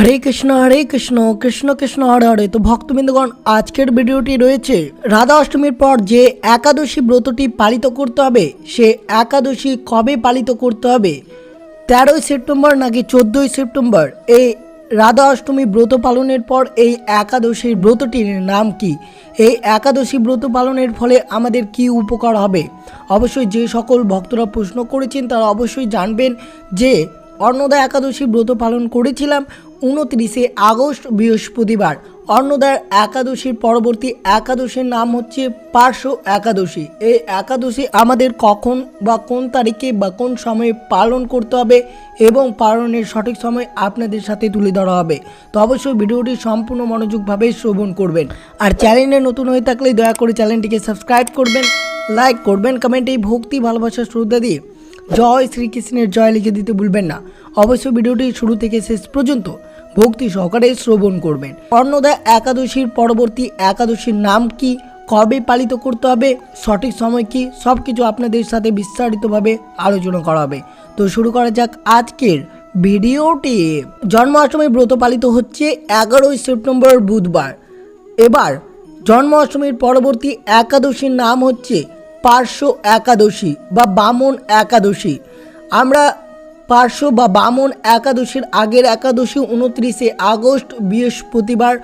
হরে কৃষ্ণ হরে কৃষ্ণ কৃষ্ণ কৃষ্ণ, হরে হরে। তো ভক্তবৃন্দগণ, আজকের ভিডিওটি রয়েছে রাধা অষ্টমীর পর যে একাদশী ব্রতটি পালিত করতে হবে, সে একাদশী কবে পালিত করতে হবে? তেরোই সেপ্টেম্বর নাকি চোদ্দোই সেপ্টেম্বর? এই রাধা অষ্টমী ব্রত পালনের পর এই একাদশীর ব্রতটির নাম কি? এই একাদশী ব্রত পালনের ফলে আমাদের কি উপকার হবে? অবশ্যই যে সকল ভক্তরা প্রশ্ন করেছেন, তারা অবশ্যই জানবেন যে অন্নদা একাদশী ব্রত পালন করেছিলাম উনত্রিশে আগস্ট বৃহস্পতিবার। অন্নদার একাদশীর পরবর্তী একাদশীর নাম হচ্ছে পার্শ্ব একাদশী। এই একাদশী আমাদের কখন বা কোন তারিখে বা কোন সময়ে পালন করতে হবে এবং পালনের সঠিক সময় আপনাদের সাথে তুলে ধরা হবে। তো অবশ্যই ভিডিওটি সম্পূর্ণ মনোযোগভাবে শ্রবণ করবেন। আর চ্যানেলে নতুন হয়ে থাকলে দয়া করে চ্যানেলটিকে সাবস্ক্রাইব করবেন, লাইক করবেন কমেন্টে ভক্তি ভালোবাসা শ্রদ্ধা দিয়ে জয় শ্রীকৃষ্ণের জয় লিখে দিতে ভুলবেন না। অবশ্যই ভিডিওটি শুরু থেকে শেষ পর্যন্ত ভক্তি সহকারে শ্রবণ করবেন। অন্নদা একাদশীর পরবর্তী একাদশীর নাম কি, কবে পালিত করতে হবে, সঠিক সময় কি সব কিছু আপনাদের সাথে বিস্তারিতভাবে আলোচনা করা হবে তো শুরু করা যাক আজকের ভিডিওটি। জন্মাষ্টমী ব্রত পালিত হচ্ছে এগারোই সেপ্টেম্বর বুধবার। এবার জন্মাষ্টমীর পরবর্তী একাদশীর নাম হচ্ছে পার্শ্ব একাদশী বা বামন একাদশী। আমরা পার্শ্ব বা বামন একাদশীর আগের একাদশী উনত্রিশে আগস্ট বৃহস্পতিবার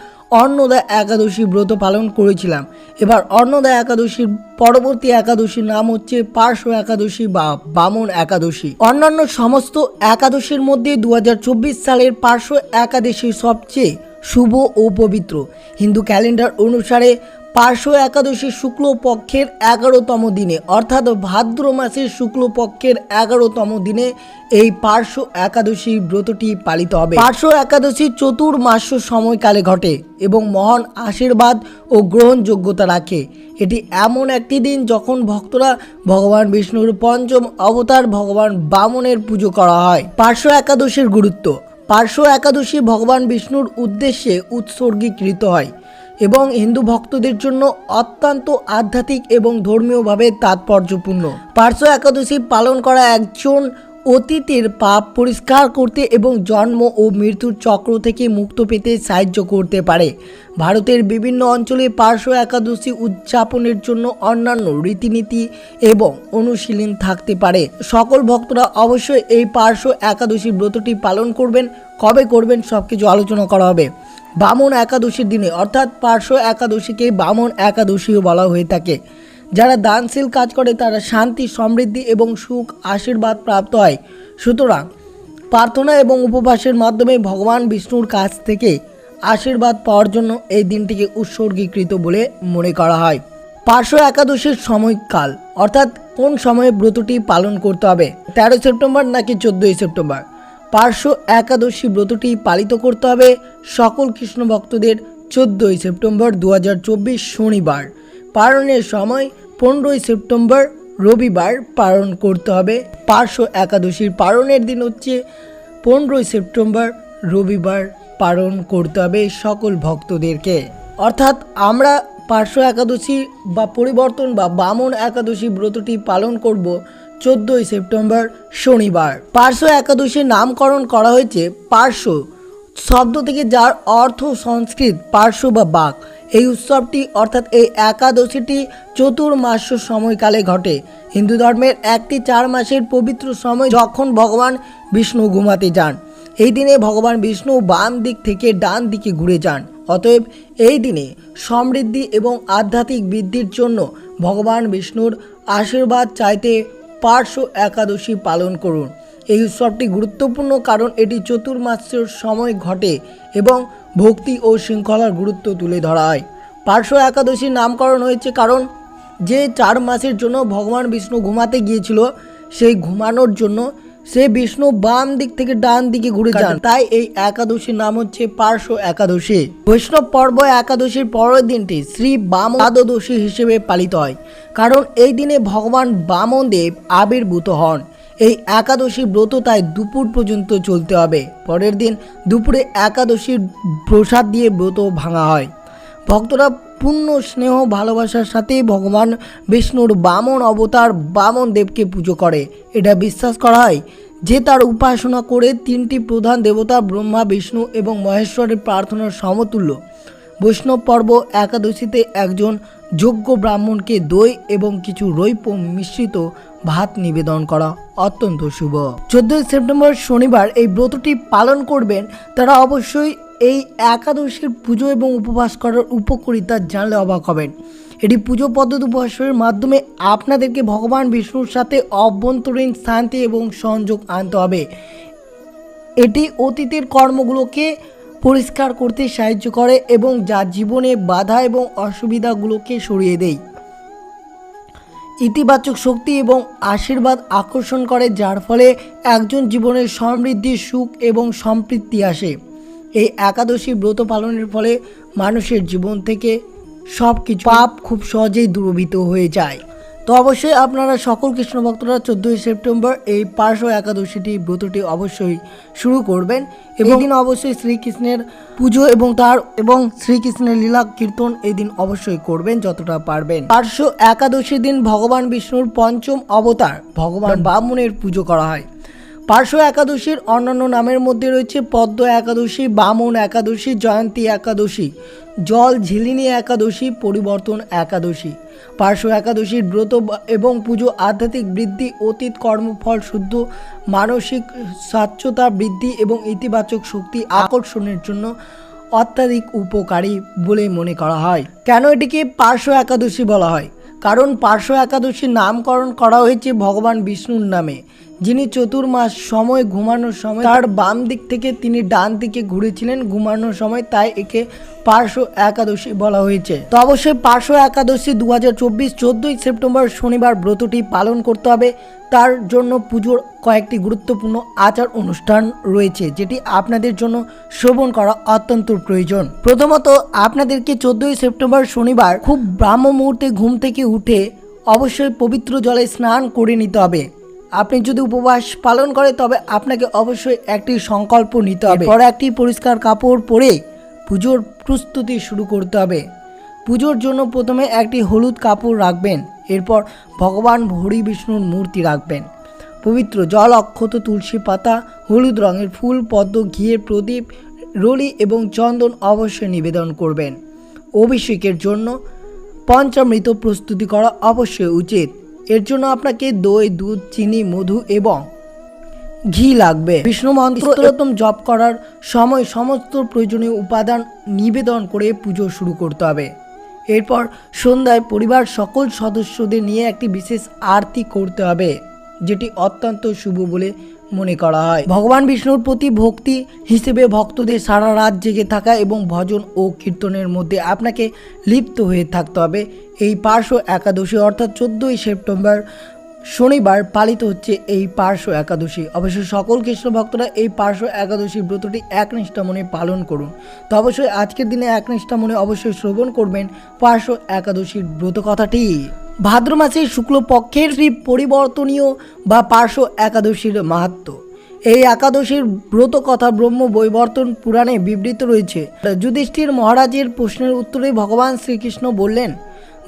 অন্নদা একাদশী ব্রত পালন করেছিলাম। এবার অন্নদা একাদশীর পরবর্তী একাদশীর নাম হচ্ছে পার্শ্ব একাদশী বা বামন একাদশী। অন্যান্য সমস্ত একাদশীর মধ্যে দু হাজার চব্বিশ সালের পার্শ্ব একাদশী সবচেয়ে শুভ ও পবিত্র। হিন্দু ক্যালেন্ডার অনুসারে পার্শ্ব একাদশী শুক্লপক্ষের এগারোতম দিনে, অর্থাৎ ভাদ্র মাসের শুক্লপক্ষের এগারোতম দিনে এই পার্শ্ব একাদশী ব্রতটি পালিত হবে। পার্শ্ব একাদশী চতুর্মাস্য সময়কালে ঘটে এবং মহান আশীর্বাদ ও গ্রহণযোগ্যতা রাখে। এটি এমন একটি দিন যখন ভক্তরা ভগবান বিষ্ণুর পঞ্চম অবতার ভগবান বামনের পুজো করা হয়। পার্শ্ব একাদশীর গুরুত্ব। পার্শ্ব একাদশী ভগবান বিষ্ণুর উদ্দেশ্যে উৎসর্গীকৃত হয়। এবং হিন্দু ভক্তদের জন্য অত্যন্ত আধ্যাত্মিক এবং ধর্মীয়ভাবে তাৎপর্যপূর্ণ। পার্শ্ব একাদশী পালন করা একজন অতীতের পাপ পরিষ্কার করতে এবং জন্ম ও মৃত্যুর চক্র থেকে মুক্ত পেতে সাহায্য করতে পারে। ভারতের বিভিন্ন অঞ্চলে পার্শ্ব একাদশী উদযাপনের জন্য অন্যান্য রীতিনীতি এবং অনুশীলন থাকতে পারে। সকল ভক্তরা অবশ্যই এই পার্শ্ব একাদশী ব্রতটি পালন করবেন, কবে করবেন সব কিছু আলোচনা করা হবে। বামন একাদশীর দিনে, অর্থাৎ পার্শ্ব একাদশীকে বামন একাদশীও বলা হয়ে থাকে। যারা দানশীল কাজ করে, তারা শান্তি, সমৃদ্ধি এবং সুখ আশীর্বাদ প্রাপ্ত হয়। সুতরাং প্রার্থনা এবং উপবাসের মাধ্যমে ভগবান বিষ্ণুর কাছ থেকে আশীর্বাদ পাওয়ার জন্য এই দিনটিকে উৎসর্গীকৃত বলে মনে করা হয়। পার্শ্ব একাদশীর সময়কাল, অর্থাৎ কোন সময়ে ব্রতটি পালন করতে হবে? তেরো সেপ্টেম্বর নাকি চোদ্দোই সেপ্টেম্বর? পার্শ্ব একাদশী ব্রতটি পালিত করতে হবে সকল কৃষ্ণ ভক্তদের চোদ্দোই সেপ্টেম্বর দু হাজার চব্বিশ শনিবার। পালনের সময় পনেরোই সেপ্টেম্বর রবিবার পালন করতে হবে। পার্শ্ব একাদশীর পালনের দিন হচ্ছে পনেরোই সেপ্টেম্বর রবিবার পালন করতে হবে সকল ভক্তদেরকে। অর্থাৎ আমরা পার্শ্ব একাদশী বা পরিবর্তন বা বামন একাদশী ব্রতটি পালন করব চোদ্দোই সেপ্টেম্বর শনিবার। পার্শ্ব একাদশীর নামকরণ করা হয়েছে পার্শ্ব শব্দ থেকে যার অর্থ সংস্কৃত, পার্শ্ব বা বাঘ এই উৎসবটি অর্থাৎ এই একাদশীটি চতুর্মাস্য সময়কালে ঘটে। হিন্দু ধর্মের একটি চার মাসের পবিত্র সময় যখন ভগবান বিষ্ণু ঘুমাতে যান। এই দিনে ভগবান বিষ্ণু বাম দিক থেকে ডান দিকে ঘুরে যান। অতএব এই দিনে সমৃদ্ধি এবং আধ্যাত্মিক বৃদ্ধির জন্য ভগবান বিষ্ণুর আশীর্বাদ চাইতে পার্শ্ব একাদশী পালন করুন। এই উৎসবটি গুরুত্বপূর্ণ কারণ এটি চতুর্মাসের সময় ঘটে এবং ভক্তি ও শৃঙ্খলার গুরুত্ব তুলে ধরা হয় পার্শ্ব একাদশীর নামকরণ হয়েছে কারণ যে চার মাসের জন্য ভগবান বিষ্ণু ঘুমাতে গিয়েছিল, সেই ঘুমানোর জন্য সে বিষ্ণু বাম দিক থেকে ডান দিকে ঘুরে যান। তাই এই একাদশীর নাম হচ্ছে পার্শ্ব একাদশী। বৈষ্ণব পর্ব একাদশীর পরের দিনটি শ্রী বাম একাদশী হিসেবে পালিত হয় কারণ এই দিনে ভগবান বামনদেব আবির্ভূত হন। এই একাদশী ব্রত তাই দুপুর পর্যন্ত চলতে হবে। পরের দিন দুপুরে একাদশীর প্রসাদ দিয়ে ব্রত ভাঙা হয়। ভক্তরা পূর্ণ স্নেহ ভালোবাসার সাথে ভগবান বিষ্ণুর বামন অবতার বামন দেবকে পুজো করে। এটা বিশ্বাস করা হয় যে তার উপাসনা করে তিনটি প্রধান দেবতা ব্রহ্মা, বিষ্ণু এবং মহেশ্বরের প্রার্থনার সমতুল্য। বৈষ্ণব পর্ব একাদশীতে একজন যোগ্য ব্রাহ্মণকে দই এবং কিছু রৈপ মিশ্রিত ভাত নিবেদন করা অত্যন্ত শুভ। চোদ্দই সেপ্টেম্বর শনিবার এই ব্রতটি পালন করবেন, তারা অবশ্যই এই একাদশীর পুজো এবং উপবাস করার উপকারিতা জানলে অবাক হবেন। এটি পুজো পদ্ধতি উপবাসের মাধ্যমে আপনাদেরকে ভগবান বিষ্ণুর সাথে অভ্যন্তরীণ শান্তি এবং সংযোগ আনতে হবে। এটি অতীতের কর্মগুলোকে পরিষ্কার করতে সাহায্য করে এবং যা জীবনে বাধা এবং অসুবিধাগুলোকে সরিয়ে দেয়। ইতিবাচক শক্তি এবং আশীর্বাদ আকর্ষণ করে, যার ফলে একজন জীবনের সমৃদ্ধি, সুখ এবং সম্পৃক্তি আসে। এই একাদশী ব্রত পালনের ফলে মানুষের জীবন থেকে সব কিছু পাপ খুব সহজেই দূরভীত হয়ে যায়। তো অবশ্যই আপনারা সকল কৃষ্ণ ভক্তরা চোদ্দোই সেপ্টেম্বর এই পার্শ্ব একাদশীটি ব্রতটি অবশ্যই শুরু করবেন এবং এই দিন অবশ্যই শ্রীকৃষ্ণের পুজো এবং তার এবং শ্রীকৃষ্ণের লীলা কীর্তন এই দিন অবশ্যই করবেন যতটা পারবেন। পার্শ্ব একাদশীর দিন ভগবান বিষ্ণুর পঞ্চম অবতার ভগবান বামনের পুজো করা হয়। পার্শ্ব একাদশীর অন্যান্য নামের মধ্যে রয়েছে পদ্ম একাদশী, বামন একাদশী, জয়ন্তী একাদশী, জল ঝিলিনি একাদশী, পরিবর্তন একাদশী। পার্শ্ব একাদশীর ব্রত এবং পুজো আধ্যাত্মিক বৃদ্ধি, অতীত কর্মফল শুদ্ধ, মানসিক স্বচ্ছতা বৃদ্ধি এবং ইতিবাচক শক্তি আকর্ষণের জন্য অত্যাধিক উপকারী বলে মনে করা হয়। কেন এটিকে পার্শ্ব একাদশী বলা হয়? কারণ পার্শ্ব একাদশীর নামকরণ করা হয়েছে ভগবান বিষ্ণুর নামে। যিনি চতুর্মাস সময় ঘুমানোর সময় তার বাম দিক থেকে তিনি ডান দিকে ঘুরেছিলেন। ঘুমানোর সময় তাই একে পার্শ্ব একাদশী বলা হয়েছে। তো অবশ্যই পার্শ্ব একাদশী দু হাজার চব্বিশ চোদ্দোই সেপ্টেম্বর শনিবার ব্রতটি পালন করতে হবে। তার জন্য পুজোর কয়েকটি গুরুত্বপূর্ণ আচার অনুষ্ঠান রয়েছে, যেটি আপনাদের জন্য শ্রবণ করা অত্যন্ত প্রয়োজন। প্রথমত, আপনাদেরকে চোদ্দোই সেপ্টেম্বর শনিবার খুব ব্রাহ্ম মুহূর্তে ঘুম থেকে উঠে অবশ্যই পবিত্র জলে স্নান করে নিতে হবে। আপনি যদি উপবাস পালন করে তবে আপনাকে অবশ্যই একটি সংকল্প নিতে হবে। পরে একটি পরিষ্কার কাপড় পরে পুজোর প্রস্তুতি শুরু করতে হবে। পুজোর জন্য প্রথমে একটি হলুদ কাপড় রাখবেন। এরপর ভগবান হরি বিষ্ণুর মূর্তি রাখবেন। পবিত্র জল অক্ষত তুলসী পাতা হলুদ রঙের ফুল পদ্ম ঘিয়ের প্রদীপ রলি এবং চন্দন অবশ্যই নিবেদন করবেন। অভিষেকের জন্য পঞ্চামৃত প্রস্তুতি করা অবশ্যই উচিত। এর জন্য আপনাকে দই, দুধ, চিনি, মধু এবং ঘি লাগবে। বিষ্ণু মন্ত্র প্রথম জপ করার সময় সমস্ত প্রয়োজনীয় উপাদান নিবেদন করে পুজো শুরু করতে হবে। এরপর সন্ধ্যায় পরিবার সকল সদস্যদের নিয়ে একটি বিশেষ আরতি করতে হবে, যেটি অত্যন্ত শুভ বলে মনে করা হয়। ভগবান বিষ্ণুর প্রতি ভক্তি হিসেবে ভক্তদের সারা রাত জেগে থাকা এবং ভজন ও কীর্তনের মধ্যে আপনাকে লিপ্ত হয়ে থাকতে হবে। এই পার্শ্ব একাদশী অর্থাৎ চোদ্দোই সেপ্টেম্বর শনিবার পালিত হচ্ছে এই পার্শ্ব একাদশী। অবশ্য সকল কৃষ্ণ ভক্তরা এই পার্শ্ব একাদশী ব্রতটি একনিষ্ঠা মনে পালন করুন। তো অবশ্যই আজকের দিনে একনিষ্ঠা মনে অবশ্যই শ্রবণ করবেন পার্শ্ব একাদশীর ব্রত কথাটি। ভাদ্র মাসের শুক্লপক্ষের শ্রী পরিবর্তনীয় বা পার্শ্ব একাদশীর মাহাত্ম্য এই একাদশীর ব্রত কথা ব্রহ্ম বৈবর্তন পুরাণে বিবৃত রয়েছে। যুধিষ্ঠির মহারাজের প্রশ্নের উত্তরে ভগবান শ্রীকৃষ্ণ বললেন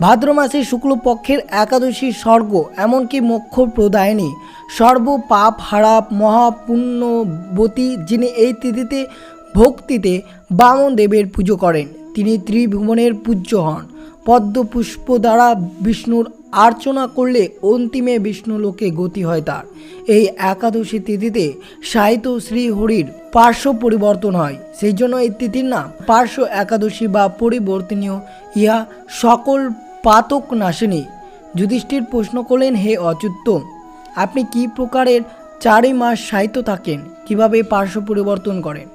ভাদ্র মাসে শুক্লপক্ষের একাদশী স্বর্গ, এমনকি মোক্ষ প্রদায়নী। সর্ব পাপ হারা মহাপুণ্যবতী যিনি এই তিথিতে ভক্তিতে বামন দেবের পুজো করেন, তিনি ত্রিভুবনের পূজ্য হন। পদ্মপুষ্প দ্বারা বিষ্ণুর আর্চনা করলে অন্তিমে বিষ্ণু লোকে গতি হয় তার। এই একাদশী তিথিতে সাহিত্য শ্রীহরির পার্শ্ব পরিবর্তন হয়, সেই জন্য এই তিথির নাম পার্শ্ব একাদশী বা পরিবর্তনীয়। ইহা সকল পাতক নাশিনী যুধিষ্ঠির প্রশ্ন করলেন, হে অচ্যুত, আপনি কি প্রকারের চারই মাস সাহিত্য থাকেন? কীভাবে পার্শ্ব পরিবর্তন করেন?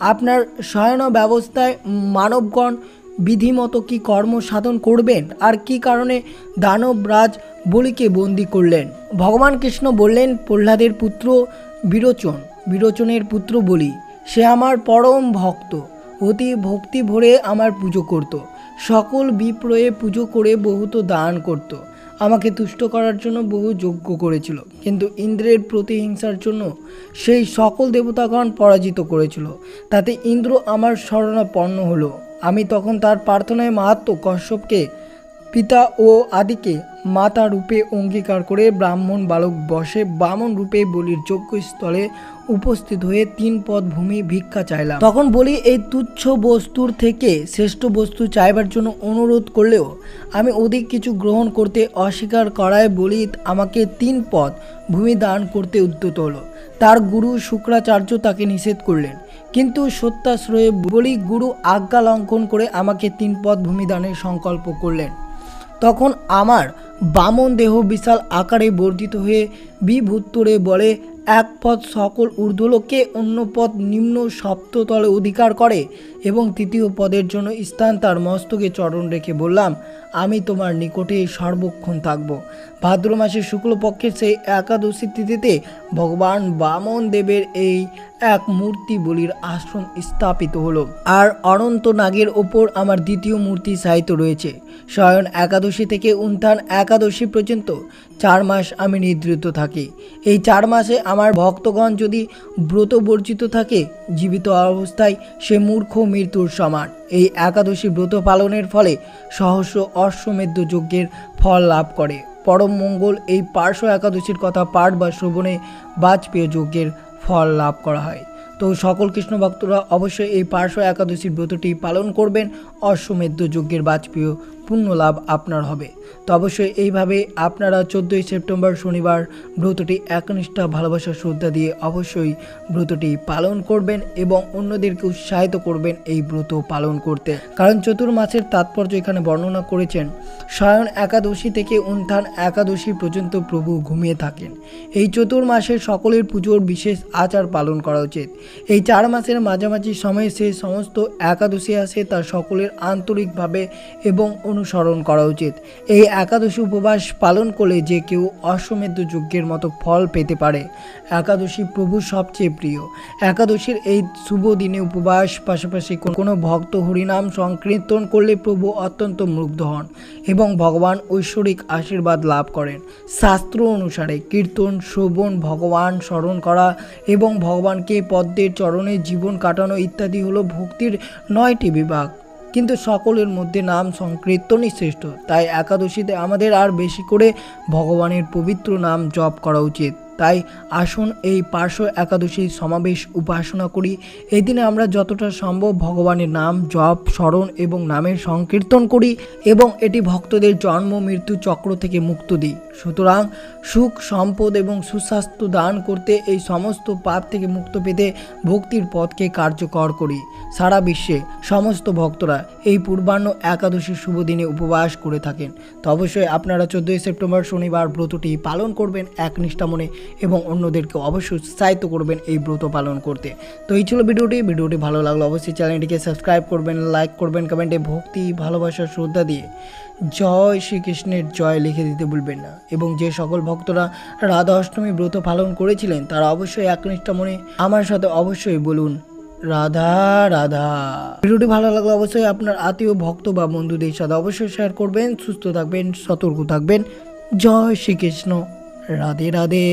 আপনার শয়ন ব্যবস্থায় মানবগণ বিধিমতো কি কর্ম সাধন করবেন? আর কি কারণে দানবরাজ বলিকে বন্দি করলেন? ভগবান কৃষ্ণ বললেন, প্রহ্লাদের পুত্র বিরোচন, বিরোচনের পুত্র বলি। সে আমার পরম ভক্ত। অতি ভক্তি ভরে আমার পুজো করত। সকল বিপ্রয়ে পুজো করে বহুত দান করত। আমাকে তুষ্ট করার জন্য বহু যজ্ঞ করেছিল। কিন্তু ইন্দ্রের প্রতিহিংসার জন্য সেই সকল দেবতাগণ পরাজিত করেছিল। তাতে ইন্দ্র আমার শরণাপন্ন হলো। আমি তখন তার প্রার্থনায় মাহাত্ম কশ্যপকে পিতা ও আদিকে মাতা রূপে অঙ্গীকার করে ব্রাহ্মণ বালক বসে বামন রূপে বলির যোগ্য স্থলে উপস্থিত হয়ে তিন পদ ভূমি ভিক্ষা চাইলাম। তখন বলি, এই তুচ্ছ বস্তুর থেকে শ্রেষ্ঠ বস্তু চাইবার জন্য অনুরোধ করলেও আমি অধিক কিছু গ্রহণ করতে অস্বীকার করায় বলি, আমাকে তিন পদ ভূমি দান করতে উদ্যত হলো। তার গুরু শুক্রাচার্য তাকে নিষেধ করলেন। কিন্তু সত্যাশ্রয়ে বলি, গুরু আজ্ঞা লঙ্ঘন করে আমাকে তিন পদ ভূমি দানের সংকল্প করলেন। তখন আমার বামন দেহ বিশাল আকারে বর্ধিত হয়ে বিভূত্তরে বলে এক পদ সকল ঊর্ধ্বলোকে অন্য পদ নিম্ন সপ্ততলে অধিকার করে এবং তৃতীয় পদের জন্য স্থান তার মস্তকে চরণ রেখে বললাম, আমি তোমার নিকটে সর্বক্ষণ থাকব। ভাদ্র মাসের শুক্লপক্ষের সেই একাদশী তিথিতে ভগবান বামন দেবের এই এক মূর্তি বলির আশ্রম স্থাপিত হলো। আর অনন্ত নাগের ওপর আমার দ্বিতীয় মূর্তি সাহিত্য রয়েছে। শয়ন একাদশী থেকে উত্থান একাদশী পর্যন্ত চার মাস আমি নিদ্রিত থাকি। এই চার মাসে আমার ভক্তগণ যদি ব্রত বর্জিত থাকে, জীবিত অবস্থায় সে মূর্খ মৃত্যুর সমান। এই একাদশী ব্রত পালনের ফলে সহস্র অশ্বমেধ যজ্ঞের ফল লাভ করে। পরম মঙ্গল এই পার্শ্ব একাদশীর কথা পাঠ বা শ্রবণে বাজপেয় যজ্ঞের ফল লাভ করা হয়। তো সকল কৃষ্ণ ভক্তরা অবশ্যই এই পার্শ্ব একাদশীর ব্রতটি পালন করবেন। অশ্বমেধ যজ্ঞের বাজপেয় পুণ্য লাভ আপনার হবে। তো অবশ্যই এইভাবে আপনারা চোদ্দোই সেপ্টেম্বর শনিবার ব্রতটি একনিষ্ঠা ভালোবাসা শ্রদ্ধা দিয়ে অবশ্যই ব্রতটি পালন করবেন এবং অন্যদেরকে উৎসাহিত করবেন এই ব্রত পালন করতে। কারণ চতুর্মাসের তাৎপর্য এখানে বর্ণনা করেছেন শয়ন একাদশী থেকে উত্থান একাদশী পর্যন্ত প্রভু ঘুমিয়ে থাকেন। এই চতুর্মাসের সকলের পুজোর বিশেষ আচার পালন করা উচিত। এই চার মাসের মাঝামাঝি সময়ে সে সমস্ত একাদশী আসে তা সকলের আন্তরিকভাবে এবং অনুসরণ করা উচিত। এই একাদশী উপবাস পালন করলে যে কেউ অশ্বমেধ যজ্ঞের মতো ফল পেতে পারে। একাদশী প্রভুর সবচেয়ে প্রিয়। একাদশীর এই শুভ দিনে উপবাস পাশাপাশি কোনো ভক্ত হরিনাম সংকীর্তন করলে প্রভু অত্যন্ত মুগ্ধ হন এবং ভগবান ঐশ্বরিক আশীর্বাদ লাভ করেন। শাস্ত্র অনুসারে কীর্তন, শ্রবণ, ভগবান স্মরণ করা এবং ভগবানকে পদ্মের চরণে জীবন কাটানো ইত্যাদি হলো ভক্তির নয়টি বিভাগ। কিন্তু সকলের মধ্যে নাম সংকীর্তনই শ্রেষ্ঠ। তাই একাদশীতে আমাদের আর বেশি করে ভগবানের পবিত্র নাম জপ করা উচিত। তাই আসুন এই পার্শ্ব একাদশীর সমাবেশ উপাসনা করি। এই দিনে আমরা যতটা সম্ভব ভগবানের নাম জপ, স্মরণ এবং নামের সংকীর্তন করি এবং এটি ভক্তদের জন্ম, মৃত্যু চক্র থেকে মুক্ত দিই। সুতরাং সুখ, সম্পদ এবং সুস্বাস্থ্য দান করতে এই সমস্ত পাপ থেকে মুক্ত পেতে ভক্তির পথকে কার্যকর করি। সারা বিশ্বে সমস্ত ভক্তরা এই পূর্বাহ্ন একাদশীর শুভ দিনে উপবাস করে থাকেন। তো অবশ্যই আপনারা চোদ্দোই সেপ্টেম্বর শনিবার ব্রতটি পালন করবেন একনিষ্ঠা মনে এবং অন্যদেরকে অবশ্যই উৎসাহিত করবেন এই ব্রত পালন করতে। তো এই ছিল ভিডিওটি। ভিডিওটি ভালো লাগল অবশ্যই চ্যানেলটিকে সাবস্ক্রাইব করবেন, লাইক করবেন, কমেন্টে ভক্তি, ভালোবাসা, শ্রদ্ধা দিয়ে জয় শ্রীকৃষ্ণের জয় লিখে দিতে ভুলবেন না। এবং যে সকল ভক্তরা রাধা অষ্টমী ব্রত পালন করেছিলেন, তারা অবশ্যই একনিষ্ঠ মনে আমার সাথে অবশ্যই বলুন, রাধা রাধা। ভিডিওটি ভালো লাগলে অবশ্যই আপনার আত্মীয়, ভক্ত বা বন্ধুদের সাথে অবশ্যই শেয়ার করবেন, সুস্থ থাকবেন, সতর্ক থাকবেন। জয় শ্রীকৃষ্ণ। রাধে রাধে।